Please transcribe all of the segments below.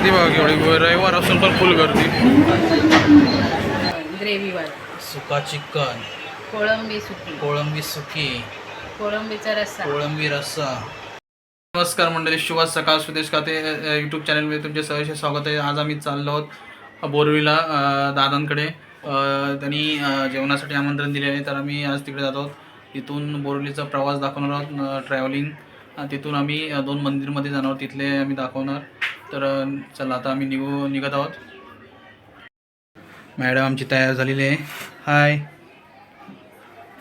गर्दी बघा केवढी रविवार असून पण फुल गर्दी. ग्रेव्हीवर सुका चिकन. कोळंबी सुकी. कोळंबी सुकी. कोळंबीचा रस्सा. कोळंबी रस्सा. नमस्कार मंडळी शुभ सकाळ सुदेश खाते यूट्यूब चॅनलमध्ये तुमचे सहर्ष स्वागत आहे. आज आम्ही चाललो आहोत बोरवीला दादांकडे. त्यांनी जेवणासाठी आमंत्रण दिले आहे. तर आम्ही आज तिकडे जात आहोत. तिथून बोरवलीचा प्रवास दाखवणार आहोत ट्रॅव्हलिंग तिथून आम्ही दोन मंदिरमध्ये जाणार आहोत. तिथले आम्ही दाखवणार. तर चला आता आम्ही निघू निघत आहोत. मॅडम आमची तयार झालेली आहे. हाय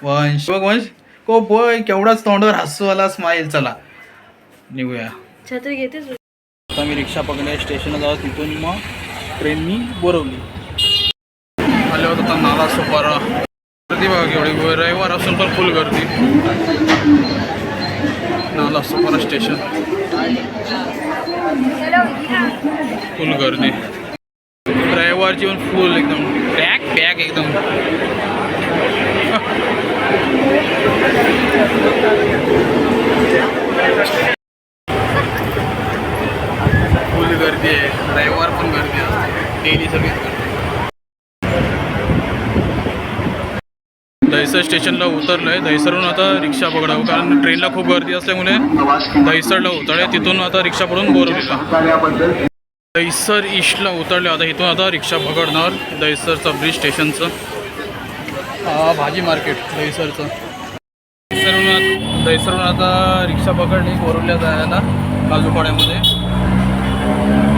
वंश. बघ वंश को बोय केवढाच तोंडावर हसू आला स्माईल चला. निघूया. छत्री आता मी रिक्षा पकडले स्टेशनला जाऊ तिथून मग ट्रेननी बोरवली. आले होत आता नाला सोपारा. गर्दी बघा केवढी रविवार असून पण फुल गर्दी. नाला सुपर स्टेशन फुल गर्दी ड्रायव्हरची पण फुल एकदम पॅक पॅक एकदम फुल गर्दी आहे रविवार पण गर्दी असते डेली सर्विस गर्दी दहिसर स्टेशनला उतरलो आहे दहिसरहून आता रिक्षा पकडावं कारण ट्रेनला खूप गर्दी असल्यामुळे दहिसरला उतरले तिथून आता रिक्षा पकडून बोरवलीला दहिसर ईस्टला उतरले आता इथून आता रिक्षा पकडणार दहिसरचं ब्रिज स्टेशनचं. हा भाजी मार्केट दहिसरचं. दहिसरहून दहिसरहून आता रिक्षा पकडली बोरवल्या जायला काजूपाड्यामध्ये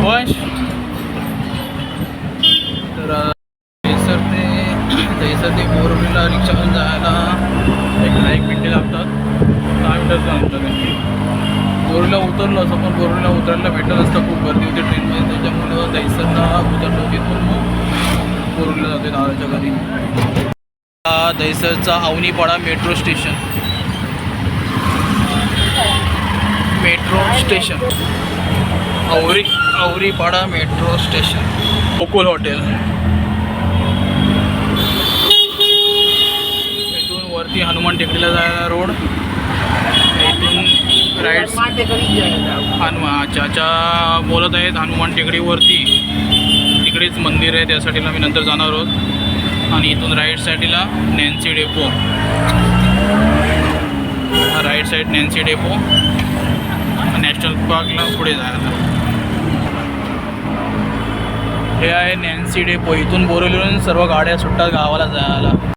वंश! लागतात दहा मिनटाचं अंतर आहे बोरवलीला उतरलो असं पण बोरवलीला उतरायला भेटत असतं. खूप गर्दी होती ट्रेनमध्ये त्याच्यामुळं दहिसरला उतरलो तिथून मग बोरूला जाते दादाच्या घरी. हा दहिसरचा Avanipada metro station metro station औरी Auripada metro station Gokul hotel वरती हनुमान टेकडीला जायला रोड. इथून राईट हनुमान अच्छा अच्छा बोलत आहेत हनुमान टेकडीवरती तिकडेच मंदिर आहे त्यासाठीला आम्ही नंतर जाणार आहोत. आणि इथून राईट साईडला Nancy depot. Right side Nancy depot. National पार्कला पुढे जायला. हे आहे नॅन्सी डेपो. इथून बोरवलीवरून सर्व गाड्या सुटतात गावाला जायला.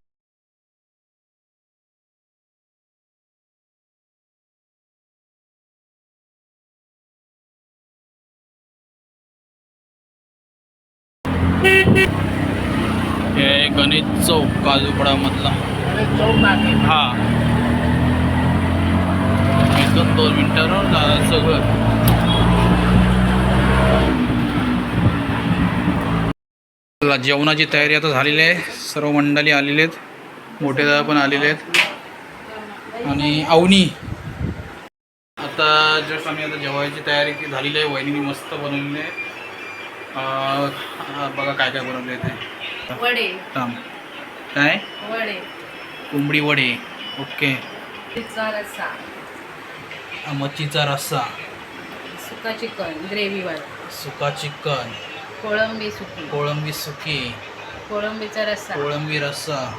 हे गणेश चौक काजूपडामधला. हा. इथून दोन मिनिटावर घर चला, जेवणाची तयारी आता झालेली आहे. सर्व मंडळी आलेले आहेत. मोठे दादा पण आलेले आहेत. आणि अवनी. आता जस्ट आम्ही आता जेवायची तयारी ती झालेली आहे. वहिनीने मस्त बनवलेली आहे. बघा काय काय बनवले ते. वडे. थांब. काय? वडे. कोंबडी वडे. ओके. रस्सा. मच्छीचा रस्सा. सुका चिकन ग्रेव्हीवर सुका चिकन. कोळंबी सुकी. कोळंबी सुकी. कोळंबीचा रस्सा. कोळंबी रस्सा.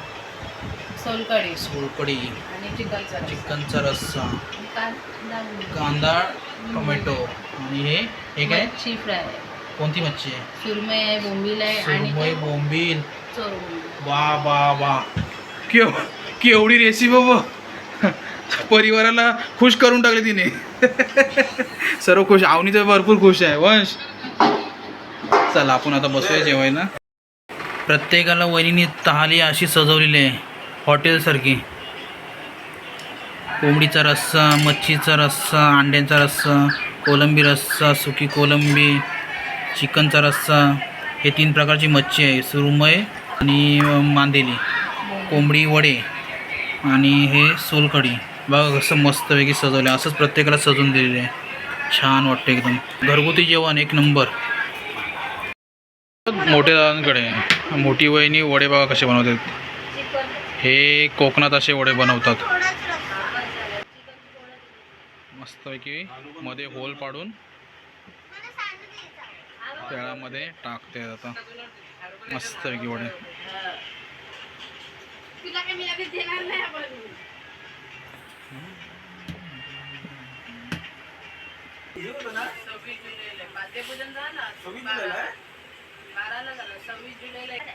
सोलकढी. सोलकडी आणि चिकनचा रस्सा. चिकनचा रस्सा. कांदा कांदा टोमॅटो. आणि हे हे काय? मच्छी फ्राय. कोणती मच्छी आहे? सुरमई आहे बोंबील आहे आणि सुरमई बोंबील. वा वा वा. केव केवढी रेसिपी बाबा. परिवाराला खुश करून टाकले तिने. सर्व खुश आवनी तर भरपूर खुश आहे वंश. चला आपण आता बसूया जेवायला. प्रत्येकाला वहिनीने तहाली अशी सजवलेली आहे हॉटेलसारखी कोंबडीचा रस्सा मच्छीचा रस्सा अंड्यांचा रस्सा कोलंबी रस्सा सुकी कोलंबी. चिकनचा रस्सा हे तीन प्रकारची मच्छी आहे. सुरमय आणि मांदेली कोंबडी वडे आणि हे सोलकढी. बघा कसं मस्तपैकी सजवलं आहे. असंच प्रत्येकाला सजवून दिलेलं आहे. छान वाटतं एकदम. घरगुती जेवण एक नंबर. मोठ्या दादांकडे. मोठी वहिनी वडे बघा कसे बनवतात. हे कोकणात असे वडे बनवतात. मस्तपैकी मध्ये होल पाडून त्यामध्ये टाकते आता मस्त पैकी वडे तुला काय मी लगेच देणार नाही आपण सव्वीस जुलैला आहे. वाद्यपूजन झालं बारा- बाराला झालं सव्वीस जुलैला आहे.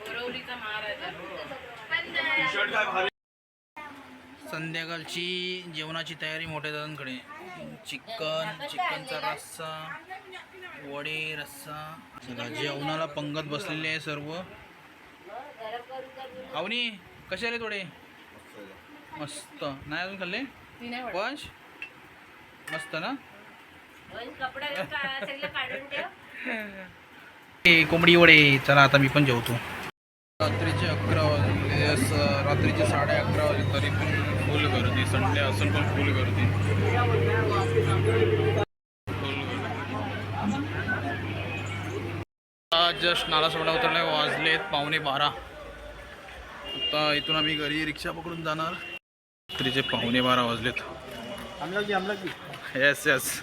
बोरवलीचा महाराजा पण संध्याकाळची जेवणाची तयारी मोठ्या दादांकडे. चिकन चिकनचा रस्सा वडे रस्सा. सगळं जेवणाला पंगत बसलेले आहे सर्व. अवनी कसे आले थोडे? मस्त. नाही अजून खाल्ले? वंश? मस्त ना? कपडे सगळं काढून ठेव. ए, कोंबडी वडे. चला आता मी पण जेवतो. रात्रीचे अकरा वाजले. असं रात्रीचे साडे अकरा वाजले तरी पण फुल गर्दी संडे असून पण फुल गर्दी. फुल जस्ट नाला सोडा उतरला वाजलेत पावणे बारा. आता इथून आम्ही घरी रिक्षा पकडून जाणार. रात्रीचे पावणे बारा वाजलेत. Yes yes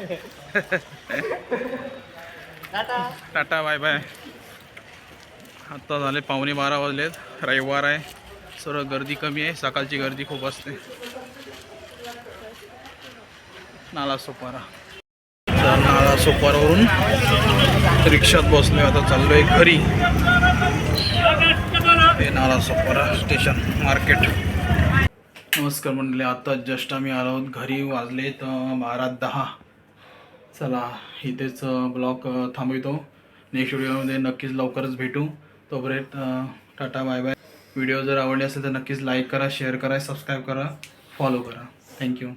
tata. Bye bye आता झाले पावणे बारा वाजलेत. रविवार आहे. सर्व गर्दी कमी आहे. सकाळची गर्दी खूप असते. नाला सोपारा. तर नाला सोपारावरून रिक्षात बसलोय. आता चाललोय घरी. हे नाला सोपारा स्टेशन मार्केट. नमस्कार म्हणले आता जस्ट आम्ही आलो आहोत. घरी वाजले तर बारा दहा. चला इथेच ब्लॉग थांबवितो. नेक्स्ट व्हिडिओमध्ये नक्कीच लवकरच भेटू. तोपर्यंत टाटा बाय बाय. व्हिडिओ जर आवडले असेल तर नक्कीच लाईक करा शेअर करा सबस्क्राईब करा फॉलो करा. थँक्यू